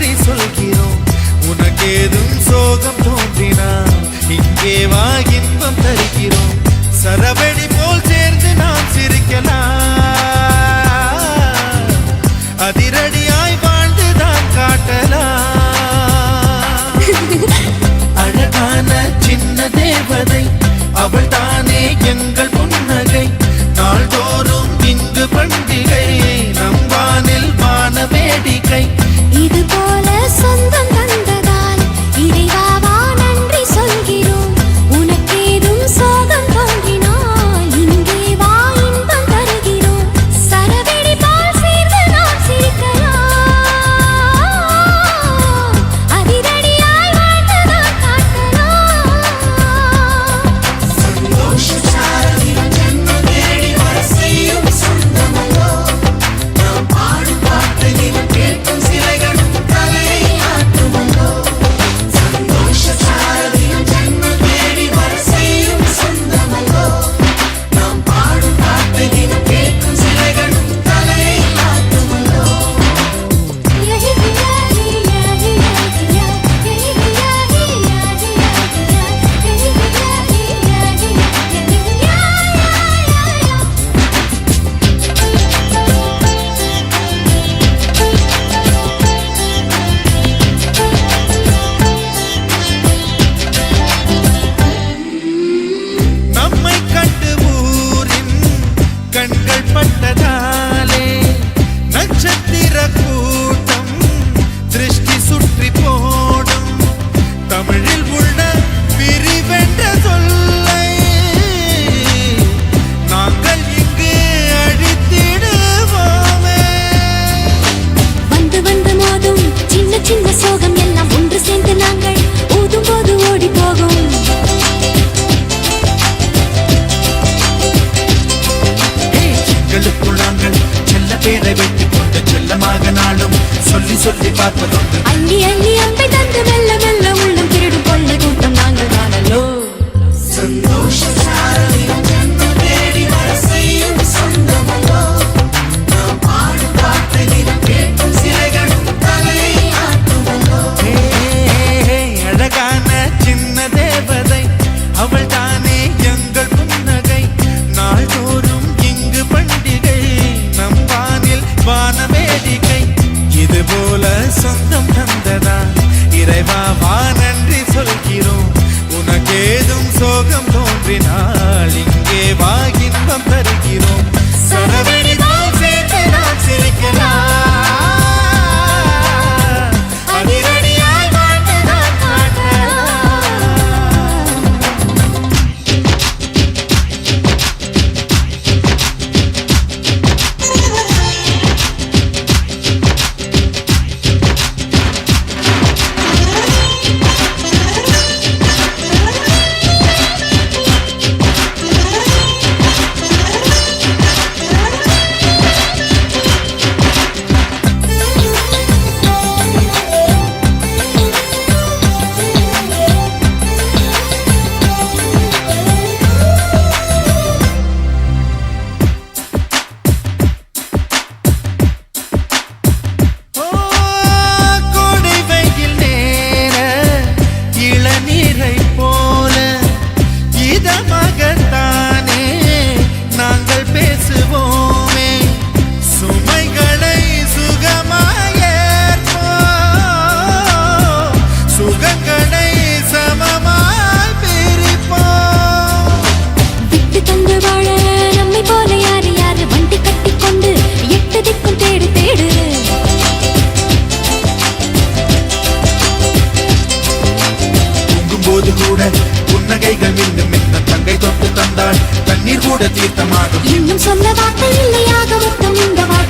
நன்றி சொல்கிறோம். உனக்கேதும் சோகம் தோன்றினால் இங்கே வா இன்பம் தருகிறோம். சரவடி போல் சேர்ந்து நாம் சிரிக்கலாம். அதிரடியாய் வாழ்ந்து தான் காட்டலாம். அழகான சின்ன தேவதை அவள் தானே எங்கள் பார்ப்பதும் அள்ளி அள்ளி அம்பை தந்து மெல்ல மெல்ல உள்ளம் திருடு கொள்ள கூட்டம் நாங்கள் காணலோ? சந்தோஷ அழகான சின்ன தேவதை அவள் தானே இது போல சொந்தம் தந்ததான் இறைவா வா நன்றி சொல்கிறோம். உனக்கேதும் சோகம் தோன்றினால் இங்கே வா இன்பம் தருகிறோம். கூட புன்னகைகள் மின்னும் மின்ன தங்கை தொட்டு தந்தாள். தண்ணீர் கூட தீர்த்தமாகும். இன்னும் சொல்ல வார்த்தை இல்லையாக இந்த வாழ்க்கை